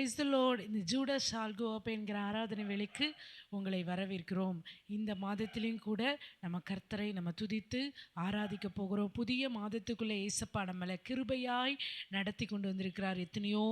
Price the Lord இந்த ஜூடஸ் ஆல்கோ என்கிற ஆராதனை வேலைக்கு உங்களை வரவேற்கிறோம். இந்த மாதத்திலையும் கூட நம்ம கர்த்தரை நம்ம துதித்து ஆராதிக்க போகிறோம். புதிய மாதத்துக்குள்ளே ஏசப்பா நம்மளை கிருபையாய் நடத்தி கொண்டு வந்திருக்கிறார். எத்தனையோ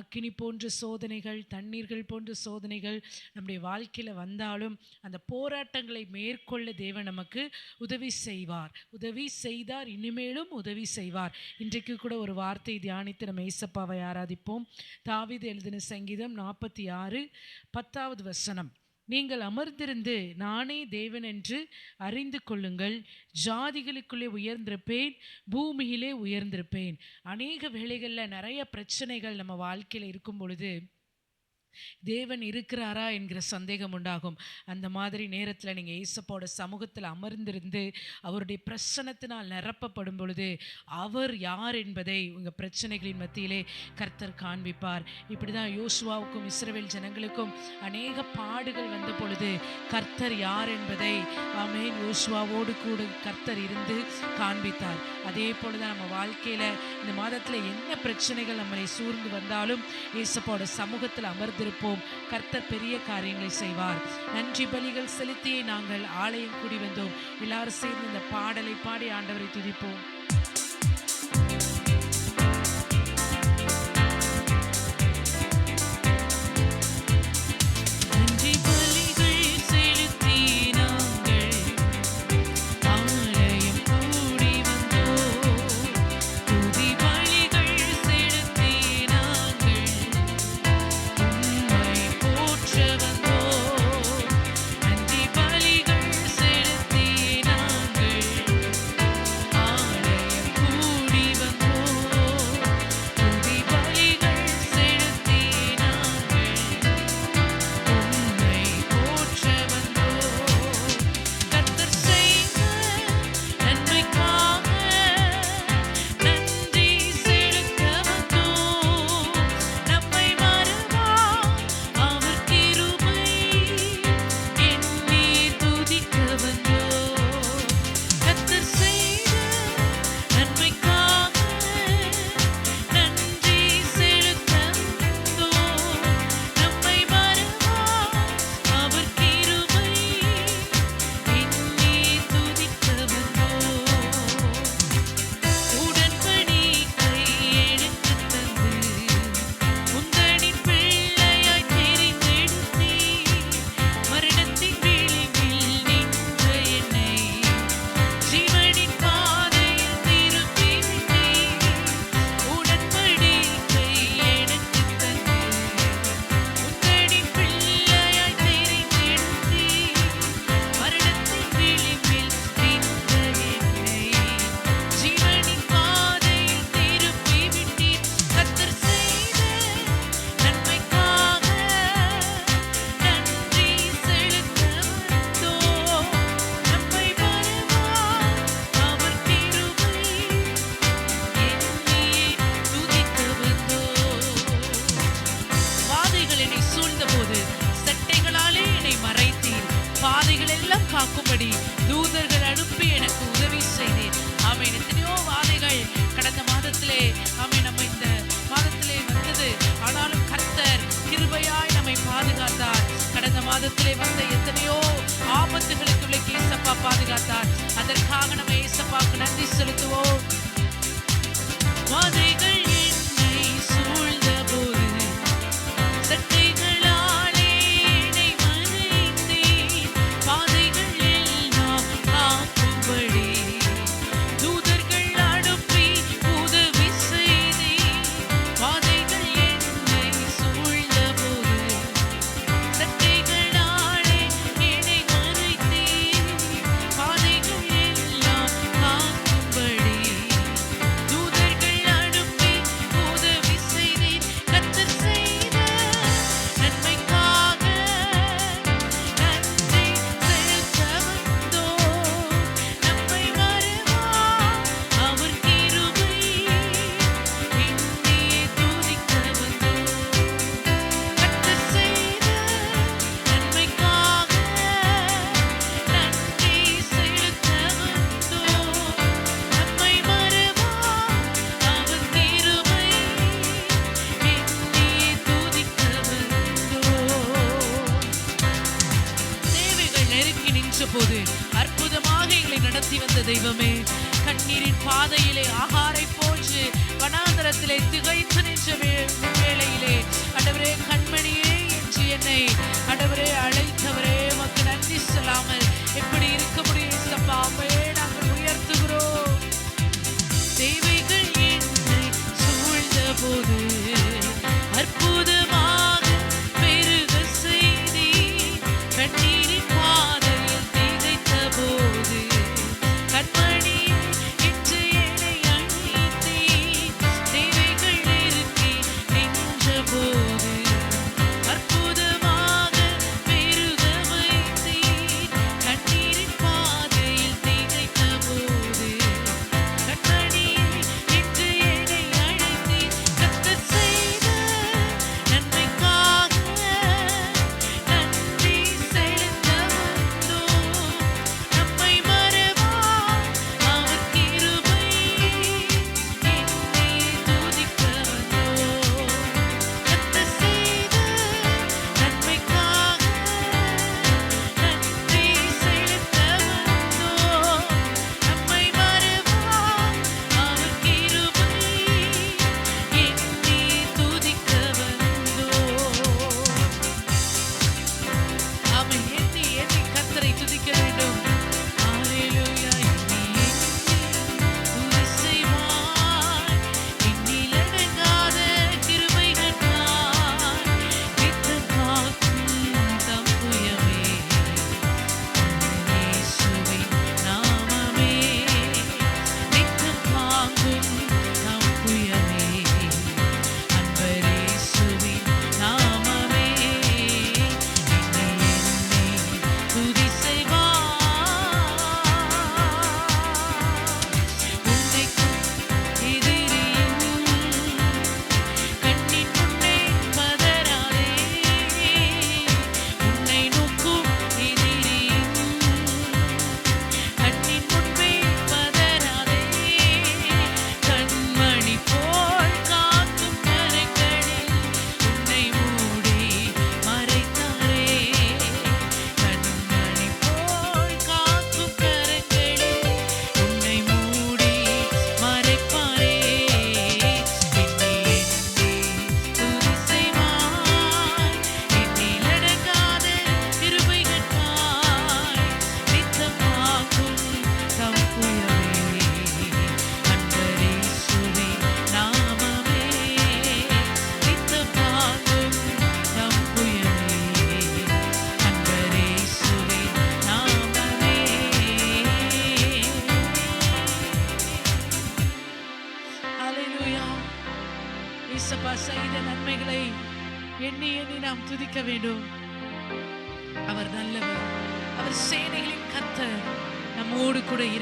அக்கினி போன்ற சோதனைகள் தண்ணீர்கள் போன்ற சோதனைகள் நம்முடைய வாழ்க்கையில் வந்தாலும் அந்த போராட்டங்களை மேற்கொள்ள தேவன் நமக்கு உதவி செய்வார். உதவி செய்தார் இனிமேலும் உதவி செய்வார். இன்றைக்கு கூட ஒரு வார்த்தை தியானித்து நம்ம ஏசப்பாவை ஆராதிப்போம். தாவித எழுதின சங்கீதம் நாற்பத்தி ஆறு பத்தாவது வசனம். நீங்கள் அமர்ந்திருந்து நானே தேவன் என்று அறிந்து கொள்ளுங்கள். ஜாதிகளுக்குள்ளே உயர்ந்திருப்பேன் பூமியிலே உயர்ந்திருப்பேன். அநேக வேளைகளில் நிறைய பிரச்சனைகள் நம்ம வாழ்க்கையில் இருக்கும் பொழுது தேவன் இருக்கிறாரா என்கிற சந்தேகம் உண்டாகும். அந்த மாதிரி நேரத்தில் நீங்கள் ஏசப்போட சமூகத்தில் அமர்ந்திருந்து அவருடைய பிரசனத்தினால் நிரப்பப்படும் பொழுது அவர் யார் என்பதை உங்கள் பிரச்சனைகளின் மத்தியிலே கர்த்தர் காண்பிப்பார். இப்படி தான் யோசுவாவுக்கும் இஸ்ரவேல் ஜனங்களுக்கும் அநேக பாடுகள் வந்த பொழுது கர்த்தர் யார் என்பதை ஆமேன். யோசுவாவோடு கூட கர்த்தர் இருந்து காண்பித்தார். அதே போல தான் நம்ம வாழ்க்கையில் இந்த மாதத்தில் என்ன பிரச்சனைகள் நம்மளை சூழ்ந்து வந்தாலும் ஏசப்போட சமூகத்தில் அமர்ந்து அமர்ந்திருப்போம் கர்த்தர் பெரிய காரியங்களை செய்வார். நன்றி பலிகள் செலுத்தியே நாங்கள் ஆலயம் கூடி வந்தோம். எல்லாரும் சேர்ந்து இந்த பாடலை பாடி ஆண்டவரை துதிப்போம். கடந்த வந்த எத்தனையோ ஆபத்துகளுக்குள்ளே ஏசப்பா பாதுகாத்தார். அதற்காக நம்ம ஏசப்பாவுக்கு நன்றி செலுத்துவோம். தெய்வமே. கண்ணீரின் பாதையிலே ஆகா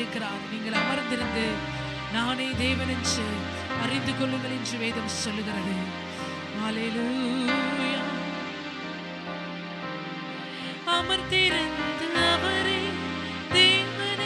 இருக்கிறார். நீங்கள் அமர்ந்திருந்து நானே தேவன் என்று அறிந்து கொள்ளுங்கள் என்று வேதம் சொல்லுகிறது. அமர்ந்திருந்து அவரே தேவன்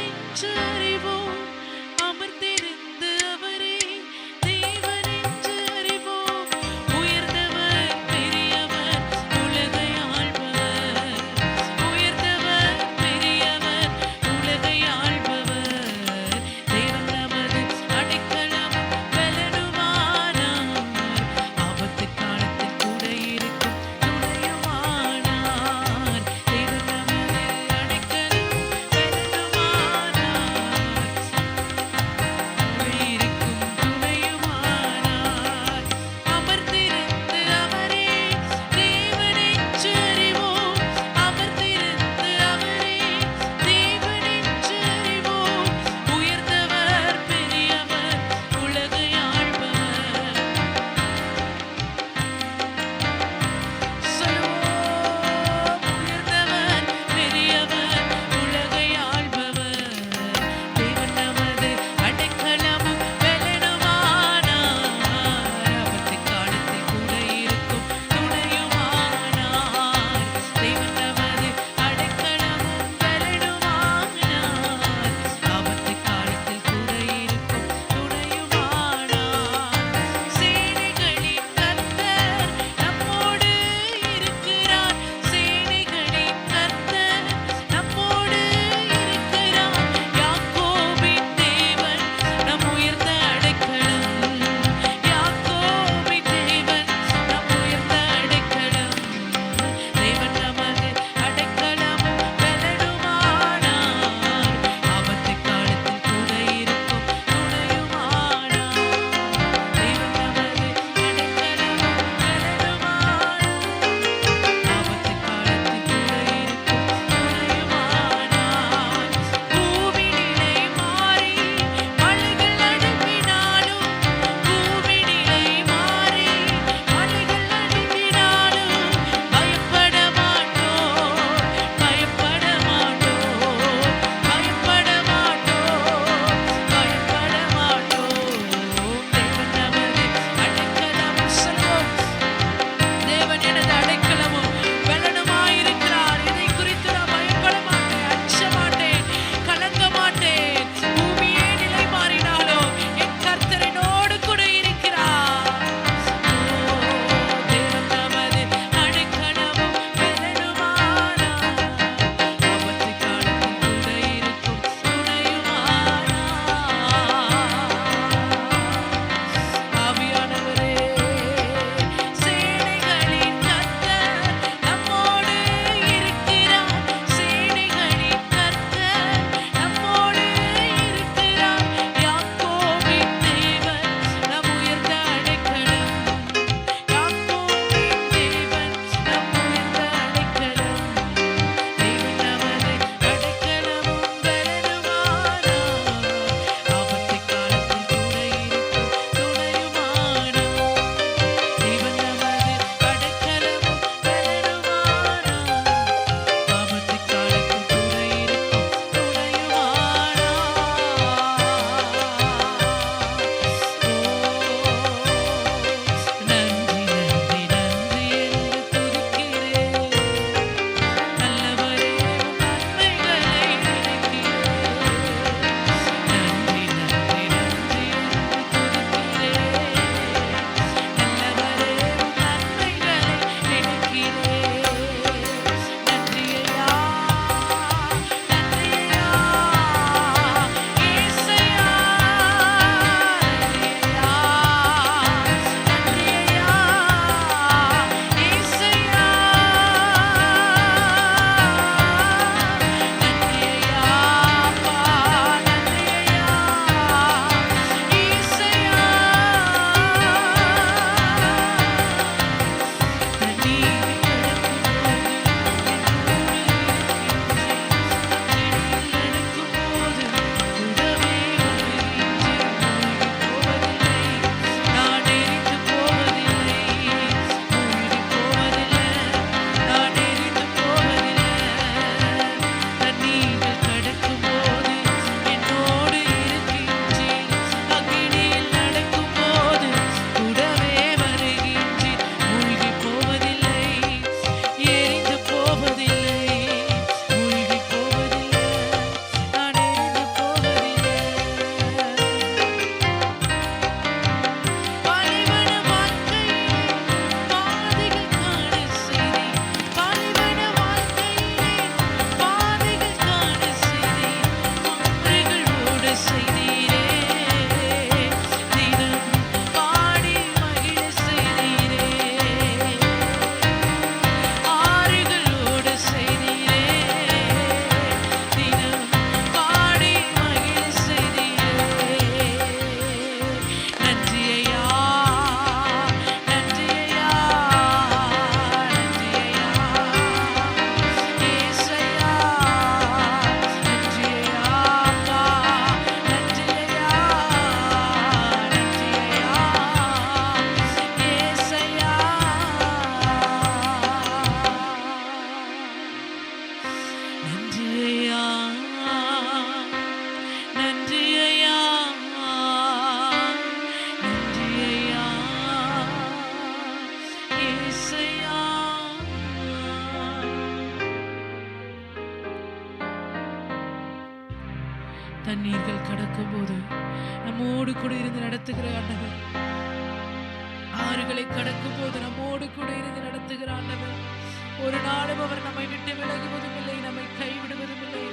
தண்ணீர்கள் கடக்கும் போது நம்மோடு கூட இருந்து நடத்துகிற ஆண்டவர். ஆறுகளை கடக்கும் போது நம்மோடு கூட இருந்து நடத்துகிற ஆண்டவர். ஒரு நாளும் அவர் நம்மை விட்டு விலகுவதும் இல்லை நம்மை கைவிடுவதும் இல்லை.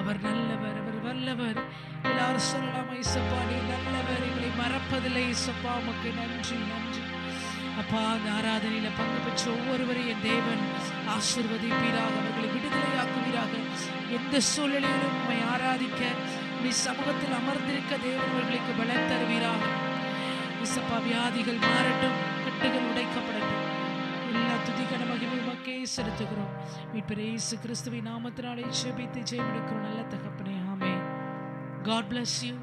அவர் நல்லவர் அவர் வல்லவர். எல்லாரும் சொல்லலாம் ஐசப்பா நீ நல்லவர். எங்களை மறப்பதில்லை ஐசப்பா உமக்கு நன்றி நன்றி. அப்பா அந்த ஆராதனையில பங்கு பெற்ற ஒவ்வொருவரையும் என் தேவன் ஆசிர்வதிப்பீராக. அவர்களை விடுதலையாக்குவீராக. எந்த சூழ்நிலையிலும் உண்மை ஆராதிக்க நீ சமூகத்தில் அமர்ந்திருக்க தேவன் அவர்களுக்கு பலம் தருவீராக. விசப்பா வியாதிகள் மாறட்டும் கட்டுகள் உடைக்கப்படட்டும். எல்லா துதிகன மகிமை உமக்கே செலுத்துகிறோம். மீட்பர் இயேசு கிறிஸ்துவின் நாமத்தினாலே ஜெபித்து ஜெயமெடுக்கிறோம். நல்ல தகப்பனே ஆமே காட் பிளஸ் யூ